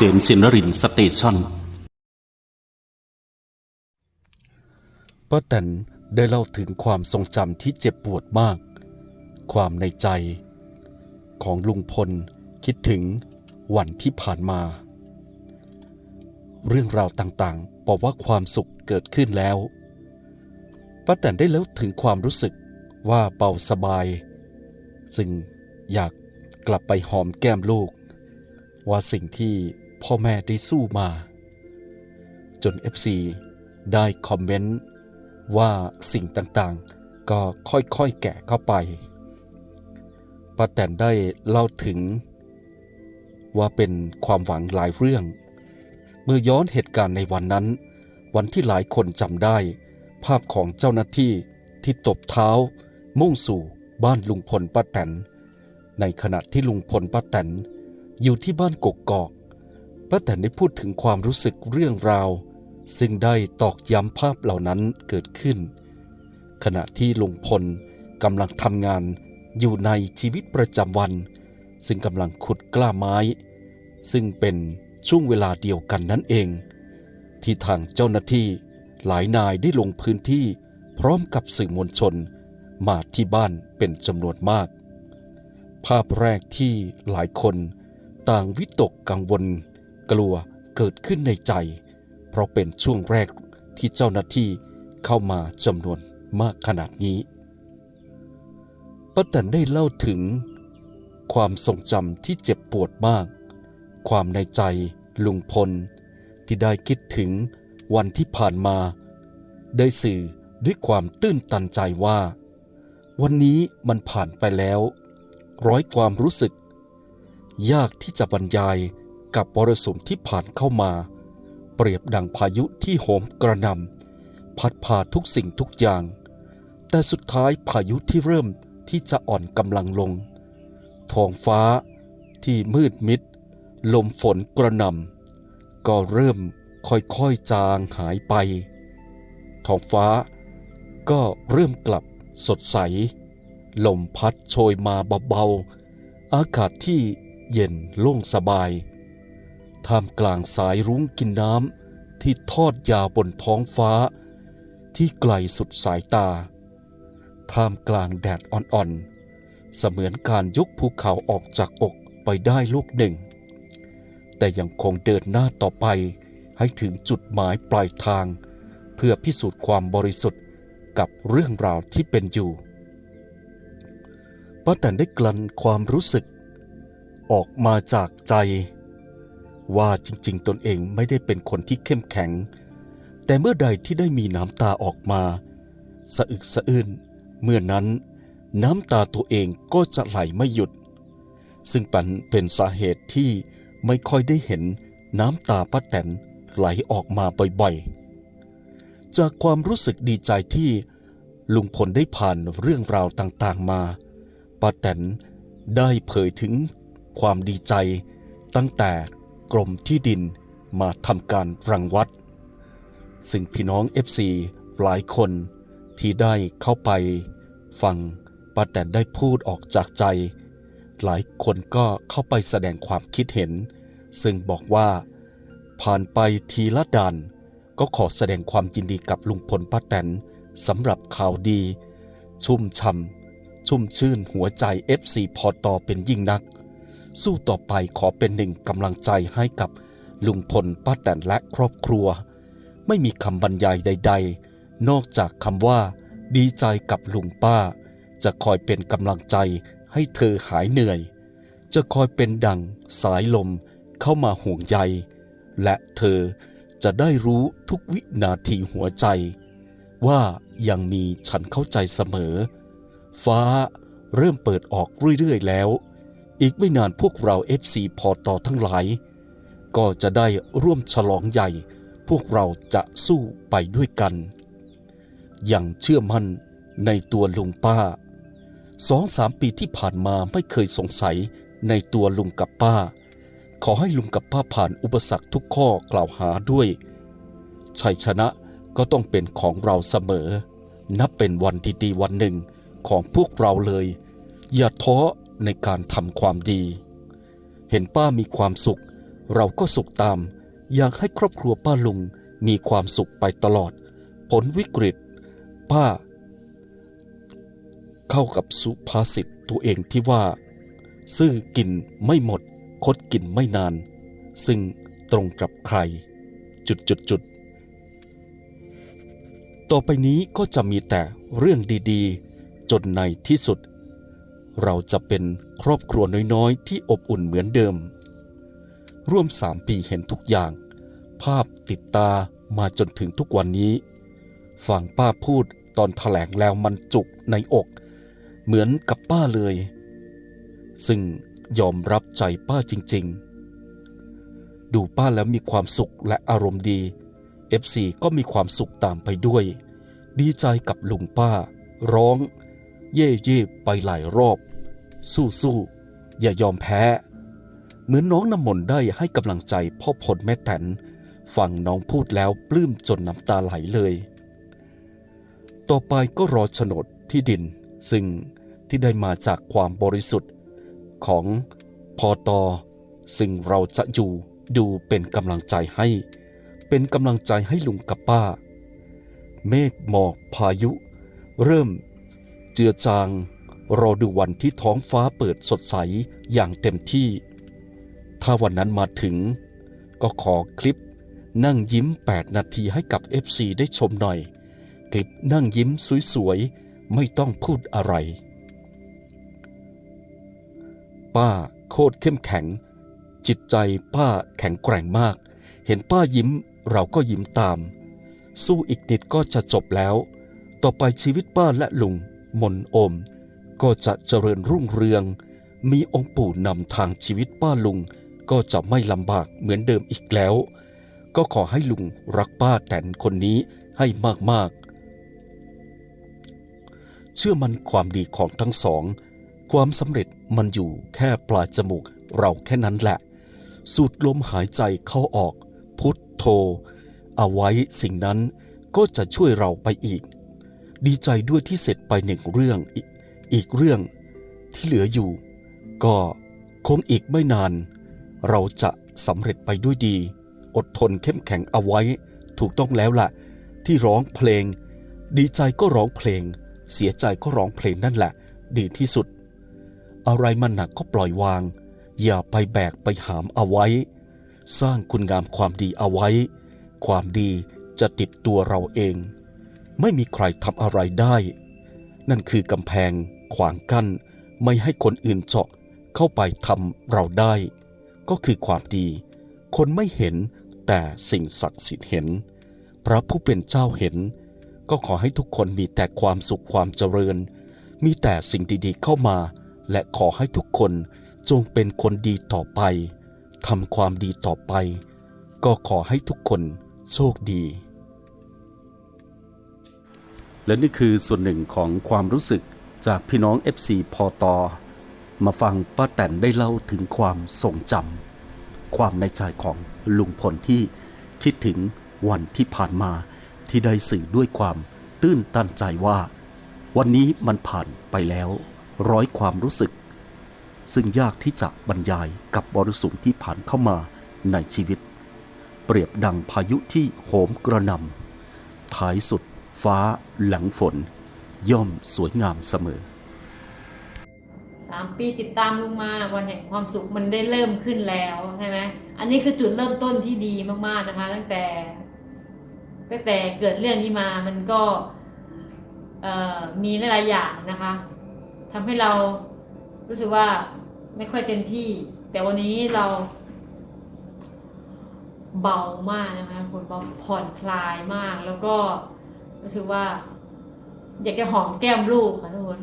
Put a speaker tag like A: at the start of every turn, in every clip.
A: ษนสินรินสเตชัน
B: ป้าแตนได้เล่าถึงความทรงจำที่เจ็บปวดมาก ความในใจ ของลุงพลคิดถึงวันที่ผ่านมา เรื่องราวต่างๆ บอกว่าความสุขเกิดขึ้นแล้วป้าแตนได้เล่าถึงความรู้สึกว่าเบาสบาย ซึ่งอยากกลับไปหอมแก้มลูก ว่าสิ่งที่ พ่อแม่ได้สู้มา จน FC ได้คอมเมนต์ว่าสิ่งต่างๆ ก็ค่อยๆแกะเข้าไปป้าแตนได้เล่าถึง ว่าเป็นความหวังหลายเรื่อง เมื่อย้อนเหตุการณ์ในวันนั้น วันที่หลายคนจำได้ ภาพของเจ้าหน้าที่ที่ตบเท้า มุ่งสู่บ้านลุงพลป้าแตน ในขณะที่ลุงพลป้าแตนอยู่ที่บ้านกกกอก ป้าแตนได้พูดถึงความรู้สึกเรื่องราว ซึ่งได้ตอกย้ำภาพเหล่านั้นเกิดขึ้น ขณะที่ลุงพลกำลังทำงานอยู่ในชีวิตประจำวัน ซึ่งกำลังขุดกล้าไม้ ซึ่งเป็นช่วงเวลาเดียวกันนั่นเอง ที่ทางเจ้าหน้าที่หลายนายได้ลงพื้นที่พร้อมกับสื่อมวลชนมาที่บ้านเป็นจำนวนมาก ภาพแรกที่หลายคนต่างวิตกกังวล กลัวเกิดขึ้นในใจ เพราะเป็นช่วงแรกที่เจ้าหน้าที่เข้ามาจำนวนมากขนาดนี้ป้าแตนได้เล่าถึง ความทรงจำที่เจ็บปวดมาก ความในใจลุงพล ที่ได้คิดถึงวันที่ผ่านมา ได้สื่อด้วยความตื้นตันใจว่า วันนี้มันผ่านไปแล้ว ร้อยความรู้สึก ยากที่จะบรรยาย กับมรสุมที่ผ่านเข้ามา เปรียบดังพายุที่โหมกระนำพัดพาทุกสิ่งทุกอย่าง แต่สุดท้ายพายุที่เริ่มที่จะอ่อนกำลังลงท้องฟ้าที่มืดมิด ลมฝนกระหน่ำก็เริ่มค่อยๆจางหายไปท้องฟ้าก็เริ่มกลับสดใส ลมพัดโชยมาเบาๆ อากาศที่เย็นโล่งสบาย ท่ามกลางสายรุ้งกินน้ำที่ทอดยาวบนท้องฟ้า ที่ไกลสุดสายตา ท่ามกลางแดดอ่อนๆ เสมือนการยกภูเขาออกจากอกไปได้ลูกหนึ่ง แต่ยังคงเดินหน้าต่อไปให้ถึงจุดหมายปลายทาง เพื่อพิสูจน์ความบริสุทธิ์กับเรื่องราวที่เป็นอยู่ป้าแตนได้กลั่นความรู้สึก ออกมาจากใจ ว่าจริงๆ ตนเองไม่ได้เป็นคนที่เข้มแข็ง แต่เมื่อใดที่ได้มีน้ำตาออกมา สะอึกสะอื้นเมื่อนั้น น้ำตาตัวเองก็จะไหลไม่หยุด ซึ่งปันเป็นสาเหตุที่ไม่ค่อยได้เห็นน้ำตาป้าแตนไหลออกมาบ่อยๆ จากความรู้สึกดีใจที่ลุงพลได้ผ่านเรื่องราวต่างๆมาป้าแตนได้เผยถึงความดีใจตั้งแต่ กรมที่ดินมาทำการรังวัด ซึ่งพี่น้อง FC หลายคนที่ได้เข้าไปฟังป้าแตนได้พูดออกจากใจ หลายคนก็เข้าไปแสดงความคิดเห็น ซึ่งบอกว่า ผ่านไปทีละด่านก็ขอแสดงความยินดีกับลุงพลป้าแตนสำหรับข่าวดี ชุ่มช่ำชุ่มชื่นหัวใจ FC พอตอเป็นยิ่งนัก สู้ต่อไปขอเป็นหนึ่งกำลังใจให้กับลุงพลป้าแตนและครอบครัว ไม่มีคำบรรยายใด ๆ นอกจากคำว่า ดีใจกับลุงป้า จะคอยเป็นกำลังใจให้เธอหายเหนื่อย จะคอยเป็นดังสายลมเข้ามาห่วงใย และเธอจะได้รู้ทุกวินาทีหัวใจ ว่ายังมีฉันเข้าใจเสมอ ฟ้าเริ่มเปิดออกเรื่อยๆแล้ว อีกไม่นานพวกเรา FC พอต่อทั้งหลาย ก็จะได้ร่วมฉลองใหญ่ พวกเราจะสู้ไปด้วยกัน อย่างเชื่อมั่นในตัวลุงป้าสองสามปีที่ผ่านมาไม่เคยสงสัยในตัวลุงกับป้า ขอให้ลุงกับป้าผ่านอุปสรรคทุกข้อกล่าวหาด้วย ชัยชนะก็ต้องเป็นของเราเสมอ นับเป็นวันดีๆวันหนึ่งของพวกเราเลย อย่าท้อ ในการทำความดี เห็นป้ามีความสุข เราก็สุขตาม อยากให้ครอบครัวป้าลุงมีความสุขไปตลอด ผลวิกฤต ป้า เข้ากับสุภาษิตตัวเองที่ว่า ซื่อกินไม่หมด คดกินไม่นาน ซึ่งตรงกับใคร จุดจุดจุดต่อไปนี้ก็จะมีแต่เรื่องดีๆ จนในที่สุด เราจะเป็นครอบครัวน้อยๆ ที่อบอุ่นเหมือนเดิม ร่วมสามปีเห็นทุกอย่าง ภาพติดตามาจนถึงทุกวันนี้ฟังป้าพูดตอนแถลงแล้วมันจุกในอก เหมือนกับป้าเลย ซึ่งยอมรับใจป้าจริง ๆ ดูป้าแล้วมีความสุขและอารมณ์ดี FC ก็มีความสุขตามไปด้วย ดีใจกับลุงป้า ร้อง เย่เย่ไปหลายรอบ สู้สู้อย่ายอมแพ้ เหมือนน้องน้ำมนต์ได้ให้กำลังใจพ่อพลแม่แตนฟังน้องพูดแล้วปลื้มจนน้ำตาไหลเลย ต่อไปก็รอโฉนดที่ดิน ซึ่งที่ได้มาจากความบริสุทธิ์ของพอตอซึ่งเราจะอยู่ดูเป็นกำลังใจให้ เป็นกำลังใจให้ลุงกับป้า เมฆหมอกพายุ เริ่ม เจือจาง รอดูวันที่ท้องฟ้าเปิดสดใสอย่างเต็มที่ ถ้าวันนั้นมาถึง ก็ขอคลิปนั่งยิ้ม 8 นาทีให้กับ FC ได้ชมหน่อย คลิปนั่งยิ้มสวยๆ ไม่ต้องพูดอะไร ป้าโคตรเข้มแข็ง จิตใจป้าแข็งแกร่งมาก เห็นป้ายิ้มเราก็ยิ้มตาม สู้อีกนิดก็จะจบแล้ว ต่อไปชีวิตป้าและลุง มนอม ก็จะเจริญรุ่งเรือง มีองค์ปู่นำทางชีวิตป้าลุง ก็จะไม่ลำบากเหมือนเดิมอีกแล้ว ก็ขอให้ลุงรักป้าแตนคนนี้ให้มากๆ เชื่อมันความดีของทั้งสอง ความสำเร็จมันอยู่แค่ปลายจมูกเราแค่นั้นแหละ สูดลมหายใจเข้าออก พุทโธเอาไว้สิ่งนั้นก็จะช่วยเราไปอีก ดีใจด้วยที่เสร็จไปหนึ่งเรื่องอีกอีกเรื่องที่เหลืออยู่ ก็คงอีกไม่นาน เราจะสำเร็จไปด้วยดี อดทนเข้มแข็งเอาไว้ ถูกต้องแล้วล่ะ ที่ร้องเพลง ดีใจก็ร้องเพลง เสียใจก็ร้องเพลงนั่นแหละ ดีที่สุด อะไรมันหนักก็ปล่อยวาง อย่าไปแบกไปหามเอาไว้ สร้างคุณงามความดีเอาไว้ ความดีจะติดตัวเราเอง ไม่มีใครทำอะไรได้ นั่นคือกำแพงขวางกั้น ไม่ให้คนอื่นเจาะเข้าไปทำเราได้ ก็คือความดี คนไม่เห็นแต่สิ่งศักดิ์สิทธิ์เห็น พระผู้เป็นเจ้าเห็น ก็ขอให้ทุกคนมีแต่ความสุขความเจริญ มีแต่สิ่งดีๆเข้ามา และขอให้ทุกคนจงเป็นคนดีต่อไปทำความดีต่อไป ก็ขอให้ทุกคนโชคดี และนี่คือส่วนหนึ่งของความรู้สึกจากพี่น้อง FC พอตอมาฟังป้าแตนได้เล่าถึงความทรงจำความในใจของลุงพลที่คิดถึงวันที่ผ่านมาที่ได้สื่อด้วยความตื้นตันใจว่า วันนี้มันผ่านไปแล้ว ร้อยความรู้สึก ซึ่งยากที่จะบรรยายกับบริสุมที่ผ่านเข้ามาในชีวิต เปรียบดังพายุที่โหมกระหนำท้ายสุด ฟ้าหลังฝน ย่อมสวยงามเสมอ
A: สามปีติดตามลุงมาวันแห่งความสุขมันได้เริ่มขึ้นแล้วใช่ไหมอันนี้คือจุดเริ่มต้นที่ดีมากๆนะคะ ตั้งแต่ ตั้งแต่เกิดเรื่องนี้มามันก็มีหลายๆอย่างนะคะทำให้เรารู้สึกว่าไม่ค่อยเต็มที่ แต่วันนี้เรา เบามากนะคะคนเบาผ่อนคลายมากแล้วก็ รู้สึกว่า อยากจะหอมแก้มลูกค่ะทุกคน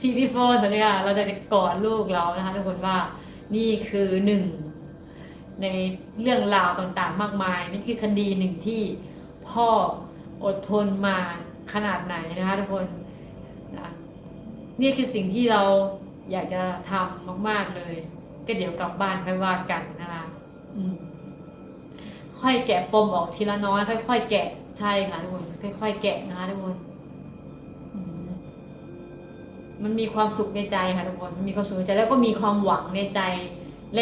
A: ซีรีโฟนตอนนี้ค่ะเราจะกอดลูกเรานะคะ ทุกคนว่านี่คือหนึ่งในเรื่องราวต่างๆ มากมายนี่คือคดีหนึ่งที่พ่ออดทนมาขนาดไหนนะคะทุกคนนะนี่คือสิ่งที่เราอยากจะทำมาก ๆเลย ก็เดี๋ยวกลับบ้านค่อยว่ากันนะคะ อืม ค่อยแกะปมออกทีละน้อย ค่อย ๆ แกะใช่ค่ะทุกคนค่อย ๆ แกะนะคะทุกคนมันมีความสุขในใจค่ะทุกคนมันมีความสุขในใจแล้วก็มีความหวังในใจ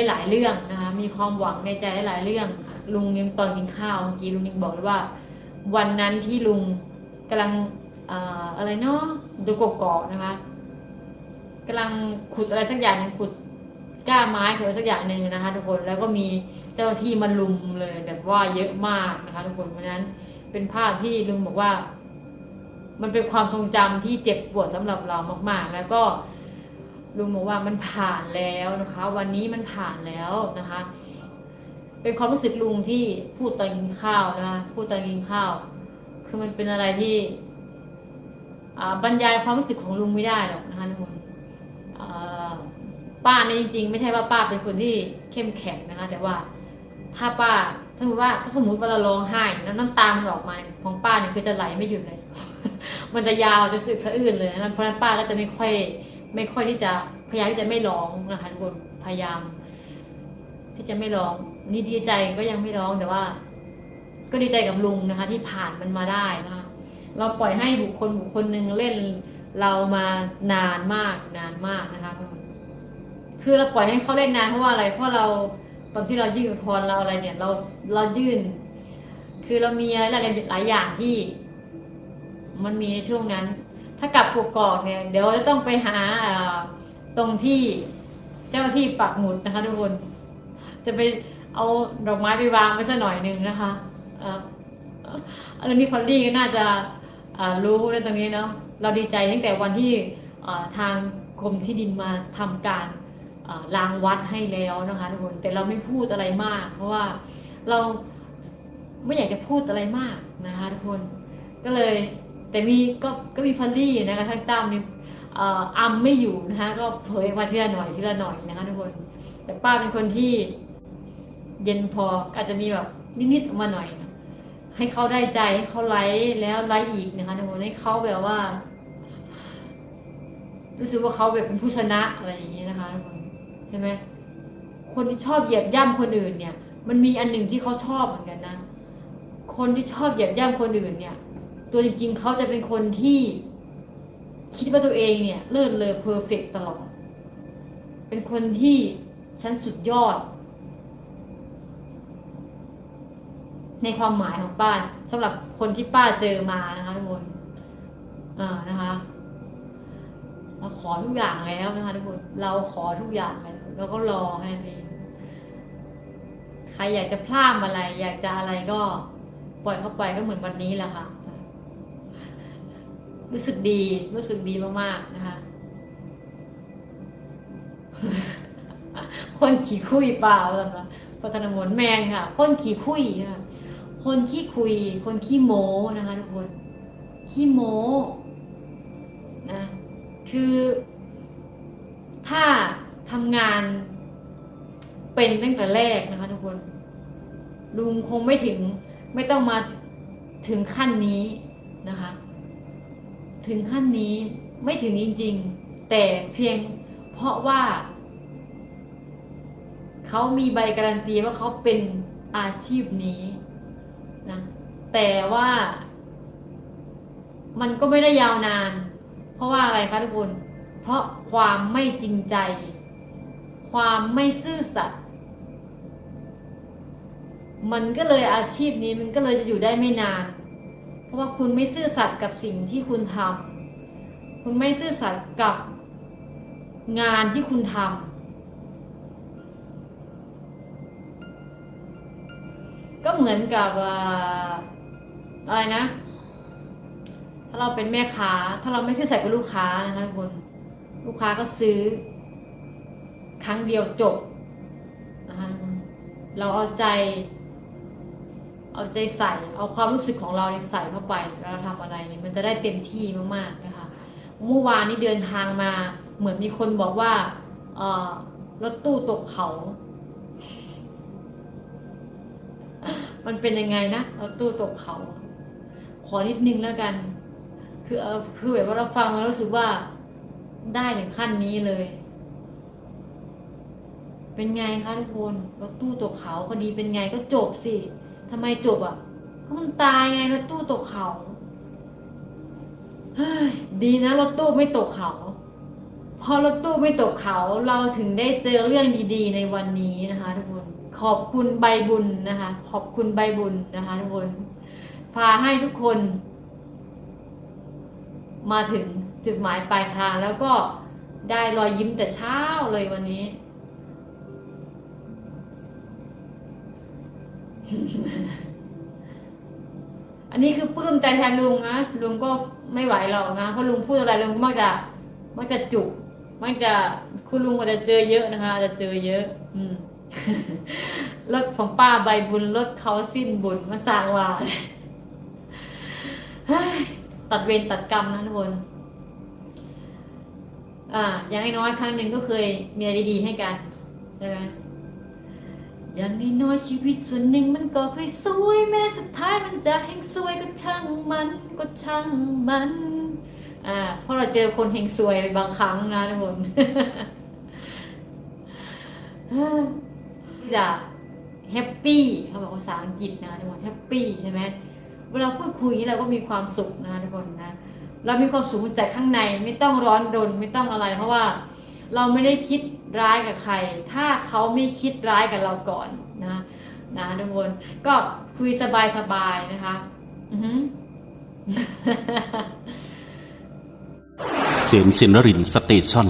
A: หลาย ๆ เรื่องนะคะ มีความหวังในใจหลายๆเรื่อง ลุงยังตอนกินข้าวเมื่อกี้ลุงยังบอกเลยว่า วันนั้นที่ลุงกำลังอะไรเนาะดูกกอกนะคะกำลังขุดอะไรสักอย่างหนึงขุดก้าไม้ขุดอะไรสักอย่างหนึ่งนะคะ ทุกคนแล้วก็มี เจ้าหน้าที่มาลุมเลยแบบว่าเยอะมากนะคะ ทุกคนเพราะฉะนั้นเป็นภาพที่ลุงบอกว่า มันเป็นความทรงจำที่เจ็บปวดสำหรับเรามาก ๆ แล้วก็ลุงบอกว่ามันผ่านแล้วนะคะ วันนี้มันผ่านแล้วนะคะ เป็นความรู้สึกลุงที่พูดตอนกินข้าวนะคะพูดตอนกินข้าว คือมันเป็นอะไรที่อ่าบรรยายความรู้สึกของลุงไม่ได้หรอกนะคะทุกคนป้าเนี่ยจริงๆ ไม่ใช่ว่าป้าเป็นคนที่เข้มแข็งนะคะ แต่ว่า ถ้าป้าสมมติว่าถ้าสมมติว่าเราร้องไห้แล้วน้ำตามันออกมาของป้าเนี่ยคือจะไหลไม่หยุดเลย มันจะยาวจนสึกสะอื้นเลยนะเพราะฉะนั้นป้าก็จะไม่ค่อย ไม่ค่อยที่จะพยายามที่จะไม่ร้องนะคะทุกคนพยายาม ที่จะไม่ร้อง นี่ดีใจก็ยังไม่ร้องแต่ว่า ก็ดีใจกับลุงนะคะ ที่ผ่านมันมาได้นะคะเราปล่อยให้บุคคลบุคคลหนึ่งเล่นเรามานานมากนานมากนะคะคือเราปล่อยให้เขาเล่นนานเพราะว่าอะไรเพราะเรา ตอนที่เรายื่นอุทธรณ์เราอะไรเนี่ย เราเรายื่น คือเรามีอะไรหลายอย่างที่ มันมีในช่วงนั้น ถ้ากลับกกอกเนี่ย เดี๋ยวจะต้องไปหาตรงที่เจ้าที่ปักหมุดนะคะทุกคน จะไปเอาดอกไม้ไปวางไว้สักหน่อยหนึ่งนะคะอันนี้พอลลี่ก็น่าจะอ่ารู้ในตรงนี้เนาะเราดีใจตั้งแต่วันที่ทางกรมที่ดินมาทำการ อ่ารางวัดให้แล้วนะคะทุกคนแต่เราไม่พูดอะไรมาก เพราะว่าเราไม่อยากจะพูดอะไรมากนะคะทุกคนก็เลยแต่มีก็ก็มีพอลลี่นะคะทั้งตั้มนี่อ่ออัมไม่อยู่นะคะก็เผยมาทีละหน่อยทีละหน่อยนะคะทุกคน แต่ป้าเป็นคนที่เย็นพออาจจะมีแบบนิดๆออกมาหน่อยนะให้เขาได้ใจให้เขาไลค์แล้วไลค์อีกนะคะทุกคนให้เขาแบบว่า รู้สึกว่าเขาแบบเป็นผู้ชนะอะไรอย่างนี้นะคะทุกคน ใช่ไหมคนที่ชอบเหยียบย่ำคนอื่นเนี่ย มันมีอันหนึ่งที่เขาชอบเหมือนกันนะ คนที่ชอบเหยียบย่ำคนอื่นเนี่ย ตัวจริงๆเขาจะเป็นคนที่คิดว่าตัวเองเนี่ยเลิศเลอเพอร์เฟกตลอด เป็นคนที่ชั้นสุดยอด ในความหมายของป้าสำหรับคนที่ป้าเจอมานะคะทุกคนอ่านะคะ เราขอทุกอย่างแล้วนะคะทุกคนเราขอทุกอย่างแล้วเราก็รอแค่นั้นเองใครอยากจะพลาดอะไร อยากจะอะไรก็ปล่อยเข้าไปก็เหมือนวันนี้แหละค่ะ รู้สึกดี รู้สึกดีมากๆนะคะ คนขี่คุยเปล่าเลยค่ะพัฒนามนแมนค่ะ คนขี่คุยค่ะคนขี้คุย คนขี้โม้นะคะทุกคน ขี้โม้ คือถ้าทำงานเป็นตั้งแต่แรกนะคะทุกคน ลุงคงไม่ถึงไม่ต้องมาถึงขั้นนี้นะคะ ถึงขั้นนี้ไม่ถึงจริงๆ แต่เพียงเพราะว่า เขามีใบการันตีว่าเขาเป็นอาชีพนี้นะแต่ว่ามันก็ไม่ได้ยาวนาน เพราะว่าอะไรคะทุกคน เพราะความไม่จริงใจ ความไม่ซื่อสัตย์มันก็เลยอาชีพนี้มันก็เลยจะอยู่ได้ไม่นาน เพราะว่าคุณไม่ซื่อสัตย์กับสิ่งที่คุณทำคุณไม่ซื่อสัตย์กับงานที่คุณทำก็เหมือนกับอ่าอะไรนะ ถ้าเราเป็นแม่ค้า ถ้าเราไม่ซื่อสัตย์กับลูกค้านะคะทุกคนลูกค้าก็ซื้อ ครั้งเดียวจบนะคะเราเอาใจ เอาใจใส่ เอาความรู้สึกของเราใส่เข้าไปเวลาเราทำอะไรเนี่ยมันจะได้เต็มที่มากๆนะคะเมื่อวานนี้เดินทางมา เหมือนมีคนบอกว่ารถตู้ตกเขา มันเป็นยังไงนะรถตู้ตกเขา ขอนิดนึงแล้วกัน คือเออคือแบบว่าเราฟังแล้วรู้สึกว่าได้ถึงขั้นนี้เลย เป็นไงคะทุกคนรถตู้ตกเขาคดีเป็นไงก็จบสิทำไมจบอะก็มันตายไงรถตู้ตกเขาเฮ้ยดีนะรถตู้ไม่ตกเขาพพอรถตู้ไม่ตกเขาเราถึงได้เจอเรื่องดีๆ ในวันนี้นะคะทุกคนขอบคุณใบบุญนะคะ ขอบคุณใบบุญนะคะทุกคนพาให้ทุกคน มาถึงจุดหมายปลายทางแล้วก็ได้รอยยิ้มแต่เช้าเลยวันนี้ อันนี้คือปลื้มใจแทนลุงนะลุงก็ไม่ไหวหรอกนะเพราะลุงพูดอะไรลุงมักจะมักจะจุกมักจะคุณลุงอาจจะเจอเยอะนะคะอาจจะเจอเยอะ อืมรถของป้าใบบุญรถเขาสิ้นบุญมาสร้างว่าเฮ้ย ตัดเวรตัดกรรมนะทุกคนอ่าอย่างน้อยครั้งหนึ่งก็เคยมีอะไรดีๆให้กันใช่ไหมอย่างน้อยชีวิตส่วนหนึ่งมันก็เคยสวยแม้สุดท้ายมันจะแห่งสวยก็ช่างมันก็ช่างมันอ่าเพราะเราเจอคนเฮงสวยบางครั้งนะทุกคนจะแฮปปี้เขาบอกภาษาอังกฤษนะทุกคนแฮปปี้ใช่ไหม เวลาพูดคุยอย่างนี้เราก็มีความสุขนะทุกคนนะเรามีความสุขจากข้างในไม่ต้องร้อนรนไม่ต้องอะไร เพราะว่าเราไม่ได้คิดร้ายกับใคร ถ้าเขาไม่คิดร้ายกับเราก่อนนะนะทุกคนก็คุยสบายๆนะคะอือหือ
B: เสียงสินรินสเตชัน